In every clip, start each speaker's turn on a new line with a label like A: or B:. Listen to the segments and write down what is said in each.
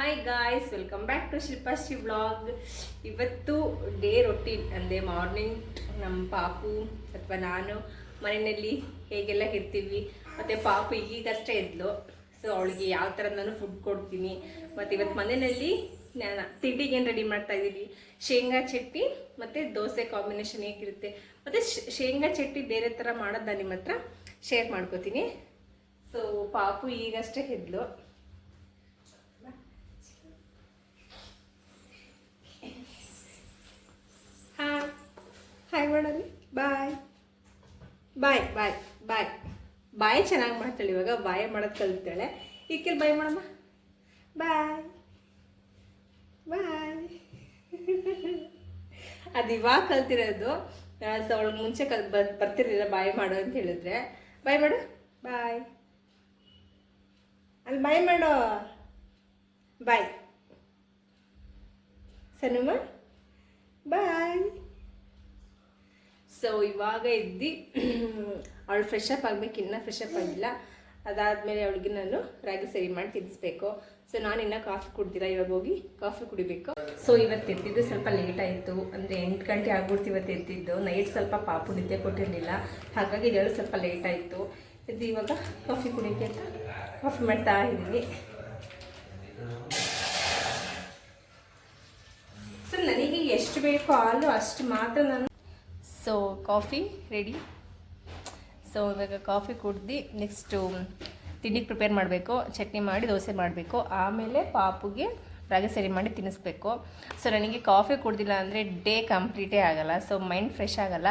A: Hi guys welcome back to Shilpashree blog ಇವತ್ತು day routine ಅಂದರೆ morning ನಮ್ಮ ಪಾಪು ಅಥವಾ ನಾನು ಮನೆಯಲ್ಲಿ ಹೇಗೆಲ್ಲ ಇರ್ತೀವಿ ಮತ್ತು ಪಾಪು ಈಗಷ್ಟೇ ಇದ್ಲು ಸೊ ಅವಳಿಗೆ ಯಾವ ಥರ ನಾನು ಫುಡ್ ಕೊಡ್ತೀನಿ ಮತ್ತು ಇವತ್ತು ಮನೆಯಲ್ಲಿ ನಾನು ತಿಂಡಿಗೆ ಏನು ರೆಡಿ ಮಾಡ್ತಾ ಇದ್ದೀನಿ ಶೇಂಗಾ ಚಟ್ನಿ ಮತ್ತು ದೋಸೆ ಕಾಂಬಿನೇಷನ್ ಹೇಗಿರುತ್ತೆ ಮತ್ತು ಶೇಂಗಾ ಚಟ್ನಿ ಬೇರೆ ಥರ ಮಾಡೋದು ನಾನು ನಿಮ್ಮ ಹತ್ರ ಶೇರ್ ಮಾಡ್ಕೋತೀನಿ ಸೊ ಪಾಪು ಈಗಷ್ಟೇ ಇದ್ಲು ಹಾಯ್ ಮಾಡೋಣ ಬಾಯ್ ಬಾಯ್ ಬಾಯ್ ಬಾಯ್ ಬಾಯ್ ಚೆನ್ನಾಗಿ ಮಾಡ್ತಾಳೆ ಇವಾಗ, ಬಾಯ್ ಮಾಡೋದು ಕಲಿತಾಳೆ ಈಕೆ ಬಾಯ್ ಮಾಡಮ್ಮ. ಬಾಯ್ ಬಾಯ್ ಅದು ಇವಾಗ ಕಲ್ತಿರೋದು. ಸೊ, ಅವಳು ಮುಂಚೆ ಕಲ್ ಬರ್ ಬರ್ತಿರ್ಲಿಲ್ಲ ಬಾಯ್ ಮಾಡು ಅಂತ ಹೇಳಿದ್ರೆ. ಬಾಯ್ ಮಾಡು. ಬಾಯ್ ಅಲ್ಲಿ ಬಾಯ್ ಮಾಡು. ಬಾಯ್ ಸನುಮ ಬಾಯ್ ಸೊ ಇವಾಗ ಇದ್ದು ಅವಳು ಫ್ರೆಶ್ ಅಪ್ ಆಗ್ಬೇಕು, ಇನ್ನೂ ಫ್ರೆಶ್ ಅಪ್ ಆಗಿಲ್ಲ. ಅದಾದಮೇಲೆ ಅವಳಿಗೆ ನಾನು ರಾಗಿ ಸರಿ ಮಾಡಿ ತಿನ್ನಿಸ್ಬೇಕು. ಸೊ ನಾನು ಇನ್ನೂ ಕಾಫಿ ಕುಡ್ದಿಲ್ಲ, ಇವಾಗ ಹೋಗಿ ಕಾಫಿ ಕುಡಿಬೇಕು. ಸೊ ಇವತ್ತು ಎದ್ದಿದ್ದು ಸ್ವಲ್ಪ ಲೇಟ್ ಆಯಿತು. ಅಂದರೆ ಎಂಟು ಗಂಟೆ ಆಗ್ಬಿಡ್ತು ಇವತ್ತು ಎದ್ದಿದ್ದು. ನೈಟ್ ಸ್ವಲ್ಪ ಪಾಪು ನಿದ್ದೆ ಕೊಟ್ಟಿರಲಿಲ್ಲ. ಹಾಗಾಗಿ ಇದೆಲ್ಲ ಸ್ವಲ್ಪ ಲೇಟ್ ಆಯಿತು. ಎದ್ದು ಇವಾಗ ಕಾಫಿ ಕುಡಿಯೋಕ್ಕೆ ಅಂತ ಕಾಫಿ ಮಾಡ್ತಾ ಇದ್ದೀನಿ. ಸೊ ನನಗೆ ಎಷ್ಟು ಬೇಕೋ ಹಾಲು ಅಷ್ಟು ಮಾತ್ರ ನಾನು ಸೊ ಕಾಫಿ ರೆಡಿ ಸೊ ಇವಾಗ ಕಾಫಿ ಕುಡ್ದು ನೆಕ್ಸ್ಟು ತಿಂಡಿಗೆ ಪ್ರಿಪೇರ್ ಮಾಡಬೇಕು, ಚಟ್ನಿ ಮಾಡಿ ದೋಸೆ ಮಾಡಬೇಕು. ಆಮೇಲೆ ಪಾಪುಗೆ ರಾಗಿ ಸರಿ ಮಾಡಿ ತಿನ್ನಿಸ್ಬೇಕು. ಸೊ ನನಗೆ ಕಾಫಿ ಕುಡ್ದಿಲ್ಲ ಅಂದರೆ ಡೇ ಕಂಪ್ಲೀಟೇ ಆಗಲ್ಲ. ಸೊ ಮೈಂಡ್ ಫ್ರೆಶ್ ಆಗಲ್ಲ.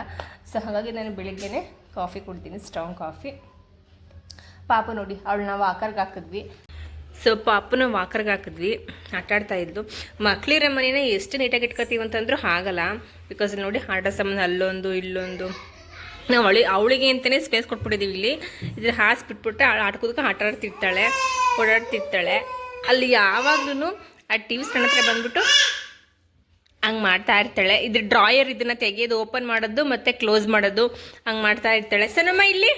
A: ಸೊ ಹಾಗಾಗಿ ನಾನು ಬೆಳಿಗ್ಗೆನೇ ಕಾಫಿ ಕುಡ್ತೀನಿ ಸ್ಟ್ರಾಂಗ್ ಕಾಫಿ ಪಾಪು ನೋಡಿ, ಅವಳು ನಾವು ಆಕರ್ಗೆ ಹಾಕಿದ್ವಿ ಸೊ ಪಾಪನ ವಾಕರ್ಗೆ ಹಾಕಿದ್ವಿ. ಆಟಾಡ್ತಾ ಇದ್ದು ಮಕ್ಳಿರೋ ಮನೇನ ಎಷ್ಟು ನೀಟಾಗಿ ಇಟ್ಕೋತೀವಿ ಅಂತಂದ್ರೂ ಆಗಲ್ಲ. ಬಿಕಾಸ್ ನೋಡಿ ಆಟ ಸಂಬಂಧ ಅಲ್ಲೊಂದು, ಇಲ್ಲೊಂದು. ನಾವು ಅವಳಿ, ಅವಳಿಗೆ ಅಂತಲೇ ಸ್ಪೇಸ್ ಕೊಟ್ಬಿಟ್ಟಿದ್ದೀವಿ ಇಲ್ಲಿ. ಇದ್ರ ಹಾಸು ಬಿಟ್ಬಿಟ್ಟು ಅವಳು ಆಟಕೋದಕ್ಕೆ ಆಟ ಆಡ್ತಿರ್ತಾಳೆ ಓಡಾಡ್ತಿರ್ತಾಳೆ. ಅಲ್ಲಿ ಯಾವಾಗ್ಲೂ ಆ ಟಿ ವಿ ಸಣ್ಣ ಹತ್ರ ಬಂದ್ಬಿಟ್ಟು ಹಂಗೆ ಮಾಡ್ತಾ ಇರ್ತಾಳೆ. ಇದ್ರ ಡ್ರಾಯರ್ ಇದನ್ನು ತೆಗೆಯೋದು ಓಪನ್ ಮಾಡೋದು ಮತ್ತು ಕ್ಲೋಸ್ ಮಾಡೋದು ಹಂಗೆ ಮಾಡ್ತಾ ಇರ್ತಾಳೆ. ಸನಮ್ಮ ಇಲ್ಲಿ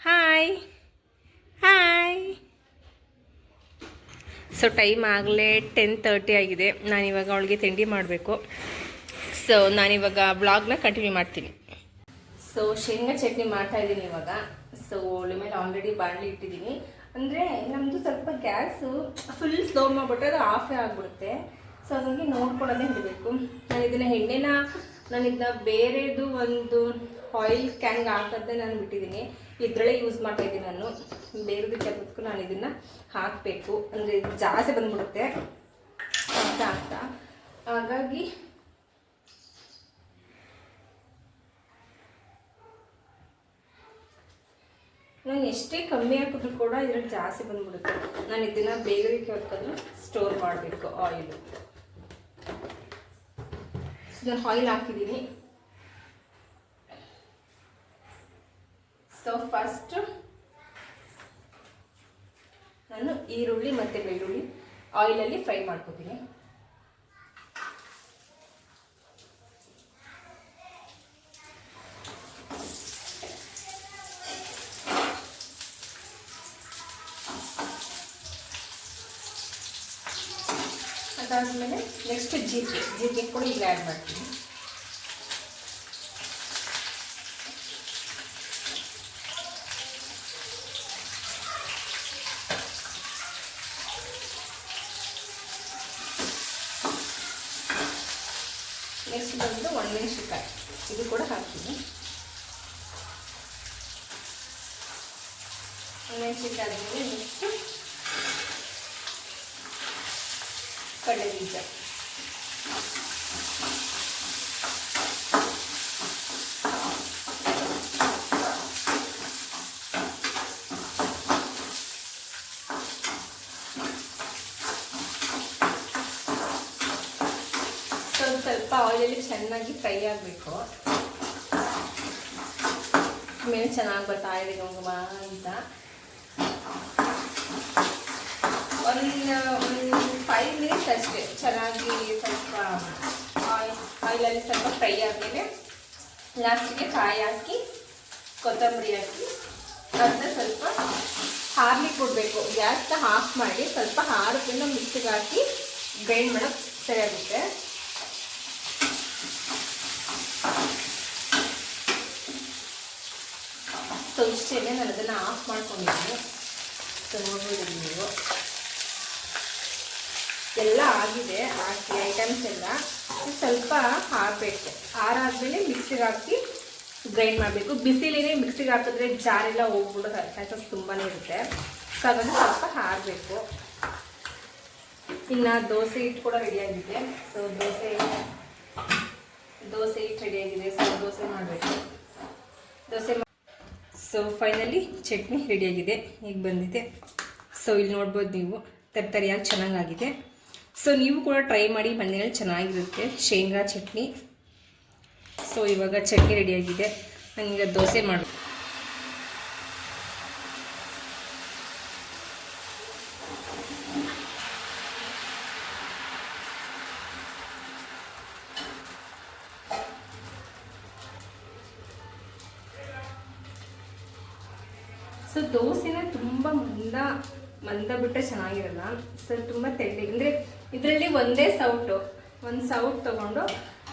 A: ಹಾಯ್ ಹಾಯ್ ಸೊ ಟೈಮ್ ಆಗಲೇ ಟೆನ್ ತರ್ಟಿ ಆಗಿದೆ. ನಾನಿವಾಗ ಅವಳಿಗೆ ತಿಂಡಿ ಮಾಡಬೇಕು. ಸೊ ನಾನಿವಾಗ ಬ್ಲಾಗ್ನ ಕಂಟಿನ್ಯೂ ಮಾಡ್ತೀನಿ. ಸೊ ಶೇಂಗಾ ಚಟ್ನಿ ಮಾಡ್ತಾ ಇದ್ದೀನಿ ಇವಾಗ. ಸೊ ಒಳ್ಳೆ ಮೇಲೆ ಆಲ್ರೆಡಿ ಬಾಣಲಿ ಇಟ್ಟಿದ್ದೀನಿ. ಅಂದರೆ ನಮ್ಮದು ಸ್ವಲ್ಪ ಗ್ಯಾಸು ಫುಲ್ ಸ್ಲೋ ಮಾಡಿಬಿಟ್ಟು ಅದು ಆಫೇ ಆಗಿಬಿಡುತ್ತೆ. ಸೊ ಹಾಗಾಗಿ ನೋಡ್ಕೊಳ್ಳೋದೇ ಇರಬೇಕು. ನಾನು ಇದನ್ನು ಎಣ್ಣೆನ, ನಾನು ಇದನ್ನ ಬೇರೆದು ಒಂದು ಆಯಿಲ್ ಕ್ಯಾನ್ಗೆ ಹಾಕೋದೇ ನಾನು ಬಿಟ್ಟಿದ್ದೀನಿ. ಇದರಲ್ಲೇ ಯೂಸ್ ಮಾಡ್ತಾ ಇದ್ದೀನಿ ನಾನು. ಬೇರೆದಕ್ಕೆ ಕೆಲಸಕ್ಕೂ ನಾನು ಇದನ್ನು ಹಾಕಬೇಕು. ಅಂದರೆ ಜಾಸ್ತಿ ಬಂದ್ಬಿಡುತ್ತೆ. ಅಂತ ಅಂತ ಹಾಗಾಗಿ ನಾನು ಎಷ್ಟೇ ಕಮ್ಮಿ ಹಾಕಿದ್ರು ಕೂಡ ಇದ್ರಲ್ಲಿ ಜಾಸ್ತಿ ಬಂದ್ಬಿಡುತ್ತೆ. ನಾನು ಇದನ್ನ ಬೇಗರಿಗೆ ಹಾಕೋದು ಸ್ಟೋರ್ ಮಾಡಬೇಕು ಆಯಿಲು ನಾನು ಆಯಿಲ್ ಹಾಕಿದ್ದೀನಿ. ಸೊ ಫಸ್ಟ್ ನಾನು ಈರುಳ್ಳಿ ಮತ್ತು ಬೆಳ್ಳುಳ್ಳಿ ಆಯಿಲಲ್ಲಿ ಫ್ರೈ ಮಾಡ್ಕೋತೀನಿ. ಅದಾದಮೇಲೆ ನೆಕ್ಸ್ಟ್ ಜೀರಿಗೆ ಜೀರಿಗೆ ಕೂಡ ಈಗ ಆ್ಯಡ್ ಮಾಡ್ತೀನಿ ನೆಕ್ಸ್ಟ್ ಬಂದು ಒಣಮೆಣಸಿನ್ಕಾಯಿ ಇದು ಕೂಡ ಹಾಕ್ತೀನಿ. ಒಣಮೆಣಸಿನ್ಕಾಯಿ ನೆಕ್ಸ್ಟ್ ಕಡಲೆ ಬೀಜ. ಸ್ವಲ್ಪ ಸ್ವಲ್ಪ ಆಯಿಲಲ್ಲಿ ಚೆನ್ನಾಗಿ ಫ್ರೈ ಆಗಬೇಕು. ಮೇಲೆ ಚೆನ್ನಾಗಿ ಬರ್ತಾ ಇದೆ ಗಂಗುಮ ಅಂತ. ಒಂದು ಒಂದು ಫೈವ್ ಮಿನಿಟ್ಸ್ ಅಷ್ಟೇ. ಚೆನ್ನಾಗಿ ಸ್ವಲ್ಪ ಆಯಿಲ್ ಆಯಿಲಲ್ಲಿ ಸ್ವಲ್ಪ ಫ್ರೈ ಆದಮೇಲೆ ಲಾಸ್ಟಿಗೆ ಕಾಯಿ ಹಾಕಿ, ಕೊತ್ತಂಬರಿ ಹಾಕಿ ಅದನ್ನ ಸ್ವಲ್ಪ ಹಾರ್ಲಿಕ್ಕೆ ಕೊಡಬೇಕು. ಗ್ಯಾಸ್ನ ಆಫ್ ಮಾಡಿ ಸ್ವಲ್ಪ ಹಾರದಿಂದ ಮಿಕ್ಸಿಗೆ ಹಾಕಿ ಗ್ರೈಂಡ್ ಮಾಡೋಕ್ಕೆ ಸರಿಯಾಗುತ್ತೆ ಸೊ ನಾನು ಅದನ್ನು ಆಫ್ ಮಾಡ್ಕೊಂಡಿದ್ದೀನಿ. ಸೊ ನೋಡ್ಬೋದು ನೀವು. ಎಲ್ಲ ಆಗಿದೆ. ಹಾಕಿ ಐಟಮ್ಸ್ ಎಲ್ಲ. ಸ್ವಲ್ಪ ಹಾರಬೇಕು ಹಾರಾದ್ಮೇಲೆ ಮಿಕ್ಸಿಗೆ ಹಾಕಿ ಗ್ರೈಂಡ್ ಮಾಡಬೇಕು. ಬಿಸಿಲೇ ಮಿಕ್ಸಿಗೆ ಹಾಕಿದ್ರೆ ಜಾರೆಲ್ಲ ಹೋಗ್ಬಿಡೋ ಚಾನ್ಸಸ್ ತುಂಬಾ ಇರುತ್ತೆ. ಸೊ ಅದನ್ನು ಸ್ವಲ್ಪ ಹಾರಬೇಕು. ಇನ್ನು ದೋಸೆ ಹಿಟ್ಟು ಕೂಡ ರೆಡಿಯಾಗಿದೆ ಸೊ ದೋಸೆ ದೋಸೆ ರೆಡಿ ರೆಡಿಯಾಗಿದೆ ಸೊ ದೋಸೆ ಮಾಡಬೇಕು. ದೋಸೆ ಸೊ ಫೈನಲಿ ಚಟ್ನಿ ರೆಡಿಯಾಗಿದೆ ಈಗ ಬಂದಿದೆ. ಸೊ ಇಲ್ಲಿ ನೋಡ್ಬೋದು ನೀವು, ತರ್ತರಿಯಾಗಿ ಚೆನ್ನಾಗಾಗಿದೆ. ಸೊ ನೀವು ಕೂಡ ಟ್ರೈ ಮಾಡಿ ಮನೆಯಲ್ಲಿ ಚೆನ್ನಾಗಿರುತ್ತೆ ಶೇಂಗಾ ಚಟ್ನಿ. ಸೊ ಇವಾಗ ಚಟ್ನಿ ರೆಡಿಯಾಗಿದೆ ನನಗೆ ದೋಸೆ ಮಾಡು ಸೊ ದೋಸೆನ ತುಂಬ ಮಂದ ಮಂದ ಬಿಟ್ಟರೆ ಚೆನ್ನಾಗಿರಲ್ಲ. ಸೊ ತುಂಬ ತೆಳ್ಳಿ, ಅಂದರೆ ಇದರಲ್ಲಿ ಒಂದೇ ಸೌಟು, ಒಂದು ಸೌಟ್ ತೊಗೊಂಡು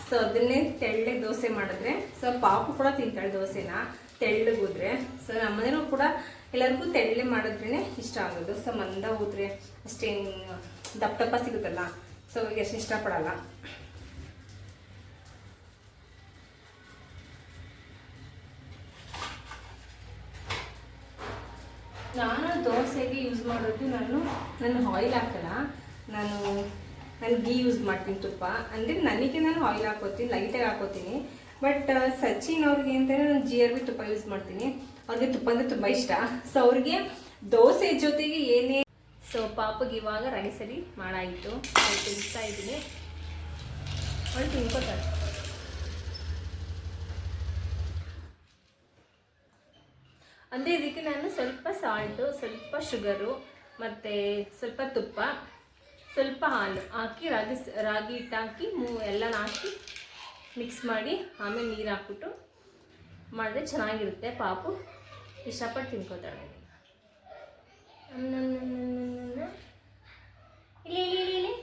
A: ಸೊ ಅದನ್ನೇ ತೆಳ್ಳೆ ದೋಸೆ ಮಾಡಿದ್ರೆ ಸೊ ಪಾಪು ಕೂಡ ತಿಂತಾಳೆ ದೋಸೆನ ತೆಳ್ಳಗುದ್ರೆ ಸೊ ನಮ್ಮನೇಲೂ ಕೂಡ ಎಲ್ಲರಿಗೂ ತೆಳ್ಳೆ ಮಾಡಿದ್ರೇ ಇಷ್ಟ ಆಗೋದು. ಸೊ ಮಂದ ಹೋದ್ರೆ ಅಷ್ಟೇನು ದಪ್ಪ ದಪ್ಪ ಸಿಗುತ್ತಲ್ಲ. ಸೊ ಎಷ್ಟು ಇಷ್ಟಪಡಲ್ಲ. ದೋಸೆಗೆ ಯೂಸ್ ಮಾಡೋದು ನಾನು ನಾನು ಆಯಿಲ್ ಹಾಕಲ್ಲ. ನಾನು ನಾನು ಗೀ ಯೂಸ್ ಮಾಡ್ತೀನಿ ತುಪ್ಪ. ಅಂದರೆ ನನಗೆ ನಾನು ಆಯಿಲ್ ಹಾಕೋತೀನಿ ಲೈಟಾಗಿ ಹಾಕೋತೀನಿ. ಬಟ್ ಸಚಿನ್ ಅವ್ರಿಗೆ ಅಂತಲೇ ನಾನು ಜಿ ಆರ್ ಬಿ ತುಪ್ಪ ಯೂಸ್ ಮಾಡ್ತೀನಿ. ಅವ್ರಿಗೆ ತುಪ್ಪ ಅಂದರೆ ತುಂಬ ಇಷ್ಟ. ಸೊ ಅವ್ರಿಗೆ ದೋಸೆ ಜೊತೆಗೆ ಏನೇ ಸೊ ಪಾಪಗೆ ಇವಾಗ ರೈಸಲ್ಲಿ ಮಾಡಾಯಿತು. ತಿನ್ನಿಸ್ತಾ ಇದ್ದೀನಿ. ಅವ್ರು ತಿನ್ಕೋತಾರೆ ಅಂದರೆ ಇದಕ್ಕೆ ನಾನು ಸ್ವಲ್ಪ ಸಾಲ್ಟು ಸ್ವಲ್ಪ ಶುಗರು ಮತ್ತು ಸ್ವಲ್ಪ ತುಪ್ಪ, ಸ್ವಲ್ಪ ಹಾಲು ಹಾಕಿ ರಾಗಿ ರಾಗಿ ಹಿಟ್ಟು ಹಾಕಿ ಮೂ ಎಲ್ಲ ಹಾಕಿ ಮಿಕ್ಸ್ ಮಾಡಿ ಆಮೇಲೆ ನೀರು ಹಾಕ್ಬಿಟ್ಟು ಮಾಡಿದ್ರೆ ಚೆನ್ನಾಗಿರುತ್ತೆ ಪಾಪು. ಇಷ್ಟಪಟ್ಟು ತಿನ್ಕೋತಾಳೆ. ಇಲ್ಲಿ ಇಲ್ಲಿ ಇಲ್ಲಿ.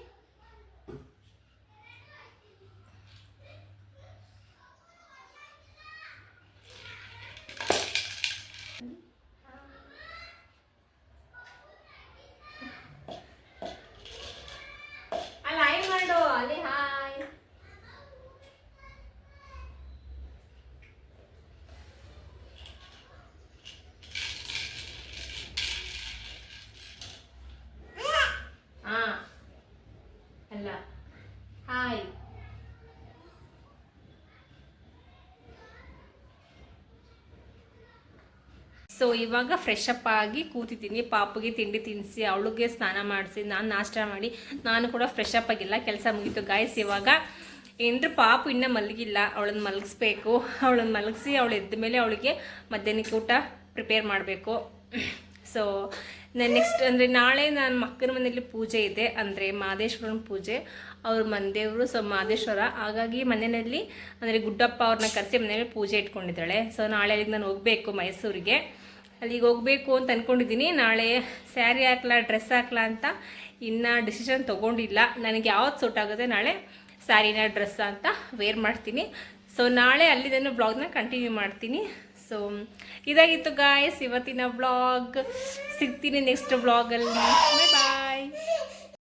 A: ಇಲ್ಲಿ ಅಲ್ಲಿ ಹಾಯ್ ಮಾಡು ಅಲ್ಲಿ ಹಾಯ್ ಹಾ ಅಲ್ಲ ಹಾಯ್ ಸೊ ಇವಾಗ ಫ್ರೆಶ್ ಅಪ್ ಆಗಿ ಕೂತಿದ್ದೀನಿ. ಪಾಪುಗೆ ತಿಂಡಿ ತಿನ್ನಿಸಿ ಅವಳಿಗೆ ಸ್ನಾನ ಮಾಡಿಸಿ, ನಾನು ನಾಷ್ಟ ಮಾಡಿ, ನಾನು ಕೂಡ ಫ್ರೆಶ್ ಅಪ್ ಆಗಿಲ್ಲ, ಕೆಲಸ ಮುಗೀತು. ಗಾಯಸ್ ಇವಾಗ ಏನಂದ್ರೆ ಪಾಪು ಇನ್ನೂ ಮಲಗಿಲ್ಲ. ಅವಳನ್ನ ಮಲಗಿಸ್ಬೇಕು. ಅವಳನ್ನ ಮಲಗಿಸಿ, ಅವಳು ಎದ್ದ ಮೇಲೆ ಅವಳಿಗೆ ಮಧ್ಯಾಹ್ನಕ್ಕೆ ಊಟ ಪ್ರಿಪೇರ್ ಮಾಡಬೇಕು. ಸೊ ನಾನು ನೆಕ್ಸ್ಟ್ ಅಂದರೆ ನಾಳೆ ನನ್ನ ಮಕ್ಕನ ಮನೆಯಲ್ಲಿ ಪೂಜೆ ಇದೆ. ಅಂದರೆ ಮಹದೇಶ್ವರನ ಪೂಜೆ. ಅವ್ರ ಮನೆದೇವರು ಸೊ ಮಹದೇಶ್ವರ. ಹಾಗಾಗಿ ಮನೆಯಲ್ಲಿ ಅಂದರೆ ಗುಡ್ಡಪ್ಪ ಅವ್ರನ್ನ ಕರೆಸಿ ಮನೆಯಲ್ಲಿ ಪೂಜೆ ಇಟ್ಕೊಂಡಿದ್ದಾಳೆ. ಸೊ ನಾಳೆ ಅಲ್ಲಿಗೆ ನಾನು ಹೋಗಬೇಕು ಮೈಸೂರಿಗೆ. ಅಲ್ಲಿಗೆ ಹೋಗಬೇಕು ಅಂತ ಅಂದ್ಕೊಂಡಿದ್ದೀನಿ ನಾಳೆ ಸ್ಯಾರಿ ಹಾಕ್ಲಾ ಡ್ರೆಸ್ ಹಾಕ್ಲಾ ಅಂತ ಇನ್ನೂ ಡಿಸಿಷನ್ ತೊಗೊಂಡಿಲ್ಲ. ನನಗೆ ಯಾವ್ದು ಸೂಟ್ ಆಗುತ್ತೆ ನಾಳೆ ಸ್ಯಾರಿನ ಡ್ರೆಸ್ ಅಂತ ವೇರ್ ಮಾಡ್ತೀನಿ. ಸೊ ನಾಳೆ ಅಲ್ಲಿದನ್ನು ಬ್ಲಾಗ್ನ ಕಂಟಿನ್ಯೂ ಮಾಡ್ತೀನಿ. ಸೊ ಇದಾಗಿತ್ತು ಗಾಯಸ್ ಇವತ್ತಿನ ಬ್ಲಾಗ್ ಸಿಗ್ತೀನಿ ನೆಕ್ಸ್ಟ್ ಬ್ಲಾಗಲ್ಲಿ ಬಾಯ್ ಬಾಯ್